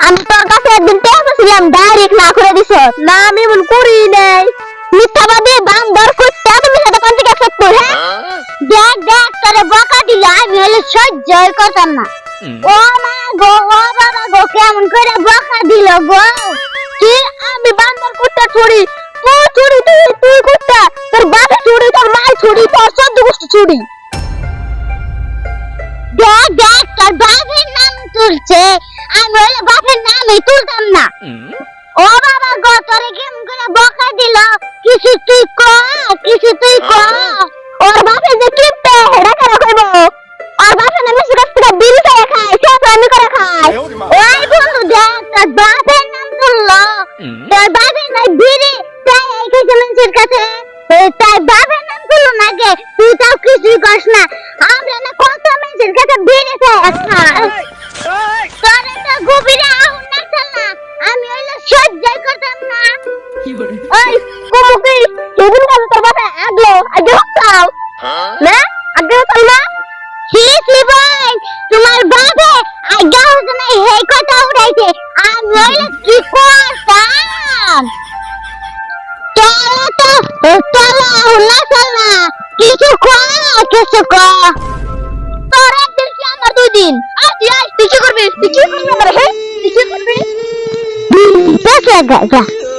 আমি তোর কাছে একদিন টাকা ডাইরেক্ট না করে দিছ। না আমি এমন করি নাই। মিথ্যাবাদী বান্দর করতে তুমি সাথে কোন থেকে সত্য হ্যাঁ? দেখ দেখ তোরে বকা দিলে আমি হলে সহ্যই করতাম না। ও মা গো ও বাবা গো কেমন করে বকা দিল গো? কি আমি বান্দর করতে ছুরি? তুই ছুরি তুই? তুই করতে তোর বাবা ছুরি তোর মা ছুরি তোর সদ্য গোষ্ঠী ছুরি। দেখ দেখ তোর ও বাবা গো তোরে কেমন করে বকা দিল। কিছু তুই ক কিছু তুই ক। ওর বাপে যে কিপটে হেডা করে কইব ওর বাপে না মিশু কাছ থেকে বিল করে খায় সে আমি করে খায়। ওই বন্ধু দেখ তোর বাপের নাম তুললো। তোর বাপের নাই বিড়ি তাই এই কিছু মানুষের কাছে। তার বাপের নাম তুললো না গে তুই তাও কিছুই করস না। আমরা না কত মানুষের কাছে বিড়ি খাই খাই তোরে তো গভীরে ওই কুমুকি সেদিন কাল তোর বাবা আগলো আগে হতাও না আগে হতাম না ছি ছি ভাই তোমার বাবা আগে হতো না এই কথা উঠাইছে আমি হইলে কি করতাম চলো তো চলো না চলো কিছু খা কিছু খা তোর একদিন কি আমার দুই দিন আজ আজ তুই কি করবি তুই কি করবি আমার হ্যাঁ তুই কি করবি বেশ লাগা